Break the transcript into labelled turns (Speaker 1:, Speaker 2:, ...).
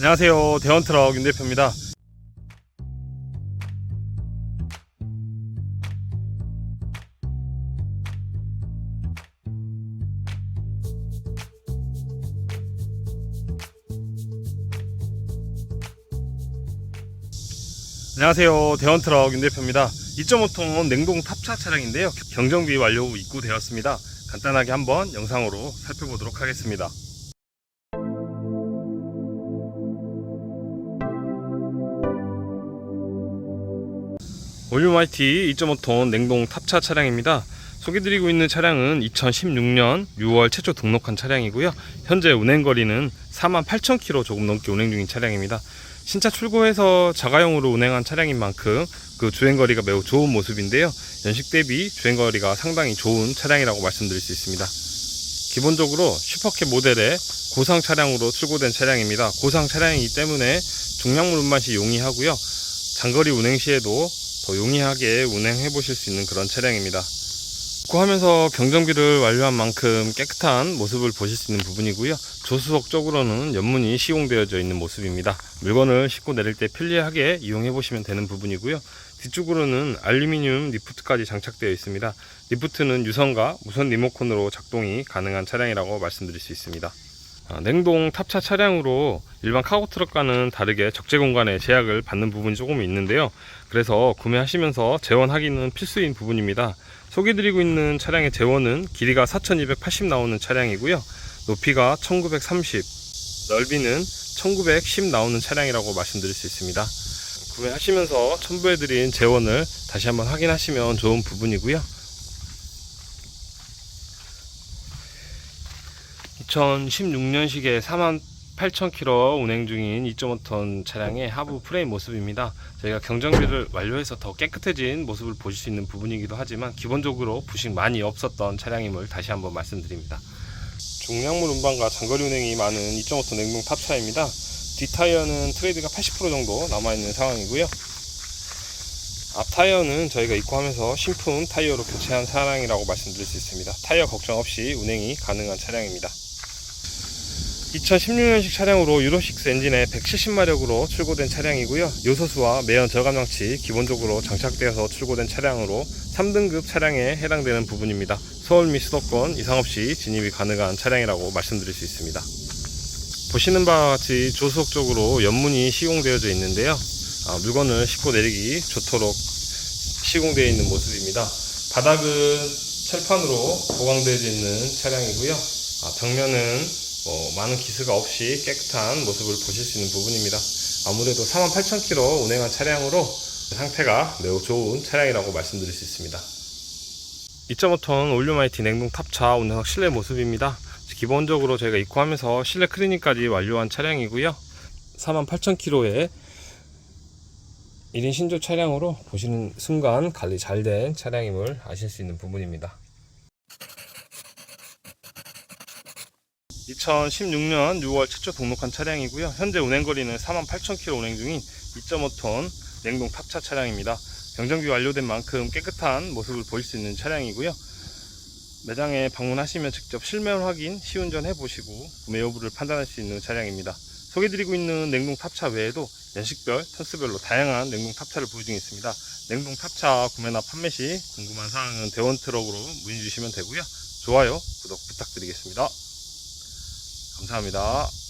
Speaker 1: 안녕하세요. 대원트럭 윤 대표입니다. 안녕하세요. 대원트럭 윤 대표입니다. 2.5톤 냉동 탑차 차량인데요. 경정비 완료 후 입고되었습니다. 간단하게 한번 영상으로 살펴보도록 하겠습니다. 올류마이티 2.5톤 냉동 탑차 차량입니다. 소개드리고 있는 차량은 2016년 6월 최초 등록한 차량이고요. 현재 운행거리는 48,000km 조금 넘게 운행 중인 차량입니다. 신차 출고해서 자가용으로 운행한 차량인 만큼 그 주행거리가 매우 좋은 모습인데요. 연식 대비 주행거리가 상당히 좋은 차량이라고 말씀드릴 수 있습니다. 기본적으로 슈퍼캡 모델의 고상 차량으로 출고된 차량입니다. 고상 차량이기 때문에 중량물 운반시 용이하고요. 장거리 운행 시에도 더 용이하게 운행해 보실 수 있는 그런 차량입니다. 입고하면서 경정비를 완료한 만큼 깨끗한 모습을 보실 수 있는 부분이고요. 조수석 쪽으로는 연문이 시공되어져 있는 모습입니다. 물건을 싣고 내릴 때 편리하게 이용해 보시면 되는 부분이고요. 뒤쪽으로는 알루미늄 리프트까지 장착되어 있습니다. 리프트는 유선과 무선 리모컨으로 작동이 가능한 차량이라고 말씀드릴 수 있습니다. 아, 냉동 탑차 차량으로 일반 카고 트럭과는 다르게 적재 공간에 제약을 받는 부분이 조금 있는데요. 그래서 구매하시면서 재원하기는 필수인 부분입니다. 소개드리고 있는 차량의 재원은 길이가 4280 나오는 차량이고요. 높이가 1930, 넓이는 1910 나오는 차량이라고 말씀드릴 수 있습니다. 구매하시면서 첨부해드린 재원을 다시 한번 확인하시면 좋은 부분이고요. 2016년식의 48,000km 운행 중인 2.5톤 차량의 하부 프레임 모습입니다. 저희가 경정비를 완료해서 더 깨끗해진 모습을 보실 수 있는 부분이기도 하지만 기본적으로 부식 많이 없었던 차량임을 다시 한번 말씀드립니다. 중량물 운반과 장거리 운행이 많은 2.5톤 냉동 탑차입니다. 뒷타이어는 트레이드가 80% 정도 남아있는 상황이고요. 앞 타이어는 저희가 입고하면서 신품 타이어로 교체한 차량이라고 말씀드릴 수 있습니다. 타이어 걱정 없이 운행이 가능한 차량입니다. 2016년식 차량으로 유로6 엔진에 170마력으로 출고된 차량이고요. 요소수와 매연 저감 장치 기본적으로 장착되어서 출고된 차량으로 3등급 차량에 해당되는 부분입니다. 서울 및 수도권 이상 없이 진입이 가능한 차량이라고 말씀드릴 수 있습니다. 보시는 바와 같이 조수석 쪽으로 연문이 시공되어져 있는데요. 아, 물건을 싣고 내리기 좋도록 시공되어 있는 모습입니다. 바닥은 철판으로 보강되어 있는 차량이고요. 아, 벽면은 뭐 많은 기스가 없이 깨끗한 모습을 보실 수 있는 부분입니다. 아무래도 48,000km 운행한 차량으로 상태가 매우 좋은 차량이라고 말씀드릴 수 있습니다. 2.5톤 올류마이티 냉동 탑차 운행석 실내 모습입니다. 기본적으로 저희가 입고하면서 실내 클리닝까지 완료한 차량이고요. 48,000km의 1인 신조 차량으로 보시는 순간 관리 잘 된 차량임을 아실 수 있는 부분입니다. 2016년 6월 최초 등록한 차량이고요. 현재 운행거리는 48,000km 운행 중인 2.5톤 냉동 탑차 차량입니다. 경정비 완료된 만큼 깨끗한 모습을 보일 수 있는 차량이고요. 매장에 방문하시면 직접 실면 확인, 시운전 해보시고 구매 여부를 판단할 수 있는 차량입니다. 소개드리고 있는 냉동 탑차 외에도 연식별, 턴스별로 다양한 냉동 탑차를 보유 중에 있습니다. 냉동 탑차 구매나 판매 시 궁금한 사항은 대원 트럭으로 문의 주시면 되고요. 좋아요, 구독 부탁드리겠습니다. 감사합니다.